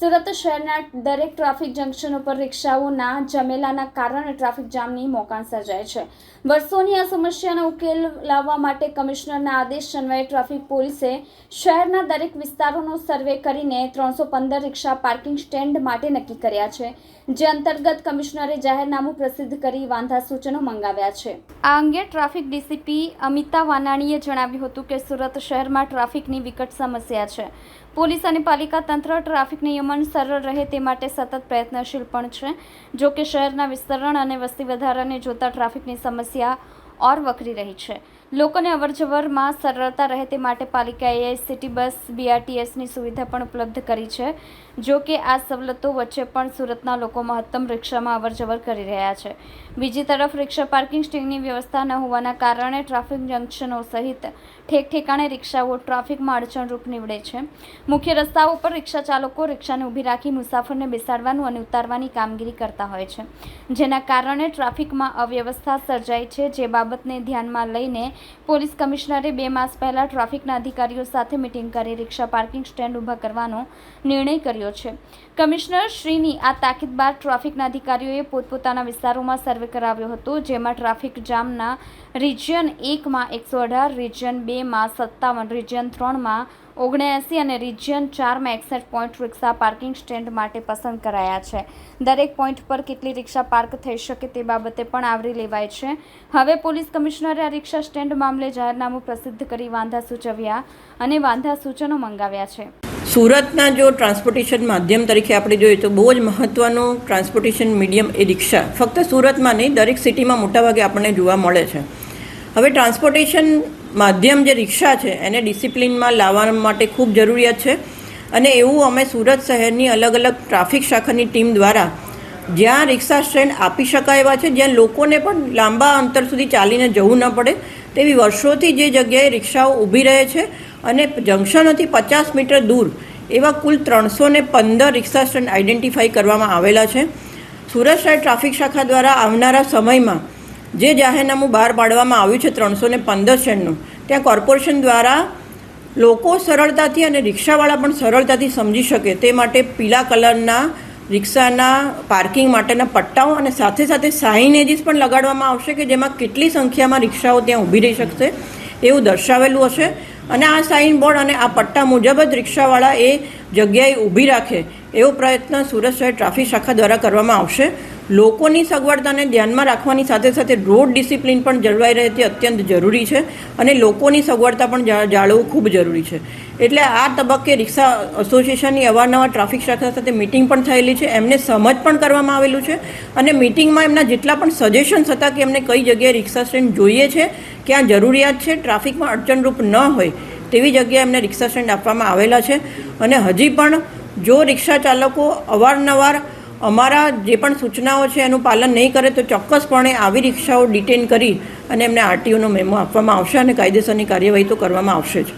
સુરત શહેરના દરેક traffic junction ઉપર રિક્ષાઓના જમેલાના કારણે ટ્રાફિક જામની મોકાણ સર્જાય છે. વર્ષોની આ સમસ્યાનો ઉકેલ લાવવા માટે કમિશનરના આદેશ અન્વયે ટ્રાફિક પોલીસે શહેરના દરેક વિસ્તારોનો સર્વે કરીને ત્રણસો પંદર રિક્ષા પાર્કિંગ સ્ટેન્ડ માટે નક્કી કર્યા છે, જે અંતર્ગત કમિશનરે જાહેરનામું પ્રસિદ્ધ કરી વાંધા સૂચનો મંગાવ્યા છે. આ અંગે ટ્રાફિક ડીસીપી અમિતા વાનાણીએ જણાવ્યું હતું કે સુરત શહેરમાં ટ્રાફિકની વિકટ સમસ્યા છે. પોલીસ અને પાલિકા તંત્ર ટ્રાફિક નિયમન સરળ રહે તે માટે સતત પ્રયત્નશીલ પણ છે. જો કે શહેરના વિસ્તરણ અને વસ્તી વધારાને જોતા ટ્રાફિકની સમસ્યા ઓર વકરી રહી છે. લોકોને અવરજવરમાં સરળતા રહે તે માટે પાલિકાએ સિટી બસ બીઆરટીએસની સુવિધા પણ ઉપલબ્ધ કરી છે. જો કે આ સવલતો વચ્ચે પણ સુરતના લોકો મહત્તમ રિક્ષામાં અવરજવર કરી રહ્યા છે. બીજી તરફ, રિક્ષા પાર્કિંગ સ્ટેન્ડની વ્યવસ્થા ન હોવાના કારણે ટ્રાફિક જંકશનો સહિત ઠેક ઠેકાણે રિક્ષાઓ ટ્રાફિકમાં અડચણરૂપ નીવડે છે. મુખ્ય રસ્તાઓ પર રિક્ષા ચાલકો રિક્ષાને ઊભી રાખી મુસાફરને બેસાડવાનું અને ઉતારવાની કામગીરી કરતા હોય છે. જેના કારણે ટ્રાફિકમાં અવ્યવસ્થા સર્જાય છે, જે બાબતને ધ્યાનમાં લઈને પોલીસ કમિશનરે બે માસ પહેલા ટ્રાફિકના અધિકારીઓ સાથે મિટિંગ કરી રિક્ષા પાર્કિંગ સ્ટેન્ડ ઊભા કરવાનો નિર્ણય કર્યો છે. કમિશનર શ્રીની આ તાકીદ બાદ ટ્રાફિકના અધિકારીઓએ પોતપોતાના વિસ્તારોમાં સર્વે કરાવ્યો હતો, જેમાં ટ્રાફિક જામના રિજિયન એકમાં એકસો અઢાર, રિજિયન બેમાં સત્તાવન, રિજિયન ત્રણમાં ઓગણએંસી અને રિજિયન ચારમાં એકસઠ પોઈન્ટ રિક્ષા પાર્કિંગ સ્ટેન્ડ માટે પસંદ કરાયા છે. દરેક પોઈન્ટ પર કેટલી રિક્ષા પાર્ક થઈ શકે તે બાબતે પણ આવરી લેવાય છે. હવે પોલીસ કમિશનરે આ રિક્ષા સ્ટેન્ડ મામલે જાહેરનામું પ્રસિદ્ધ કરી વાંધા સૂચવ્યા અને વાંધા સૂચનો મંગાવ્યા છે. સુરતના જો ટ્રાન્સપોર્ટેશન માધ્યમ તરીકે આપણે જોઈએ તો બહુ જ મહત્ત્વનું ટ્રાન્સપોર્ટેશન મીડિયમ એ રિક્ષા. ફક્ત સુરતમાં નહીં, દરેક સિટીમાં મોટાભાગે આપણને જોવા મળે છે. હવે ટ્રાન્સપોર્ટેશન માધ્યમ જે રિક્ષા છે, એને ડિસિપ્લિનમાં લાવવા માટે ખૂબ જરૂરિયાત છે. અને એવું અમે સુરત શહેરની અલગ અલગ ટ્રાફિક શાખાની ટીમ દ્વારા જ્યાં રિક્ષા સ્ટેન્ડ આપી શકાય એવા છે, જ્યાં લોકોને પણ લાંબા અંતર સુધી ચાલીને જવું ન પડે, તેવી વર્ષોથી જે જગ્યાએ રિક્ષાઓ ઊભી રહે છે અને જંકશનોથી પચાસ મીટર દૂર એવા કુલ ત્રણસો ને પંદર રિક્ષા સ્ટેન્ડ આઈડેન્ટિફાઈ કરવામાં આવેલા છે. સુરત શહેર ટ્રાફિક શાખા દ્વારા આવનારા સમયમાં જે જાહેરનામું બહાર પાડવામાં આવ્યું છે ત્રણસો ને પંદર સ્ટેન્ડનું ત્યાં કોર્પોરેશન દ્વારા લોકો સરળતાથી અને રિક્ષાવાળા પણ સરળતાથી સમજી શકે તે માટે પીળા કલરના રિક્ષાના પાર્કિંગ માટેના પટ્ટાઓ અને સાથે સાથે સાઇનેજીસ પણ લગાડવામાં આવશે કે જેમાં કેટલી સંખ્યામાં રિક્ષાઓ ત્યાં ઊભી રહી શકશે એવું દર્શાવેલું હશે. અને આ સાઇન બોર્ડ અને આ પટ્ટા મુજબ જ રિક્ષાવાળા એ જગ્યાએ ઊભી રાખે એવો પ્રયત્ન સુરત શહેર ટ્રાફિક શાખા દ્વારા કરવામાં આવશે. લોકોની સગવડતાને ધ્યાનમાં રાખવાની સાથે સાથે રોડ ડિસિપ્લિન પણ જળવાઈ રહે તે અત્યંત જરૂરી છે અને લોકોની સગવડતા પણ જાળવવું ખૂબ જરૂરી છે. એટલે આ તબક્કે રિક્ષા એસોસિએશનની અવારનવાર ટ્રાફિક શાખા સાથે મિટિંગ પણ થયેલી છે. એમને સમજ પણ કરવામાં આવેલું છે અને મિટિંગમાં એમના જેટલા પણ સજેશન્સ હતા કે એમને કઈ જગ્યાએ રિક્ષા સ્ટેન્ડ જોઈએ છે, ક્યાં જરૂરિયાત છે, ટ્રાફિકમાં અડચણરૂપ ન હોય તેવી જગ્યાએ એમને રિક્ષા સ્ટેન્ડ આપવામાં આવેલા છે. અને હજી પણ જો રિક્ષા ચાલકો અવારનવાર અમારા જે પણ સૂચનાઓ છે એનું પાલન નહીં કરે તો ચોક્કસપણે આવી રિક્ષાઓ ડિટેન કરી અને એમને આરટીઓનો મેમો આપવામાં આવશે અને કાયદેસરની કાર્યવાહી તો કરવામાં આવશે જ.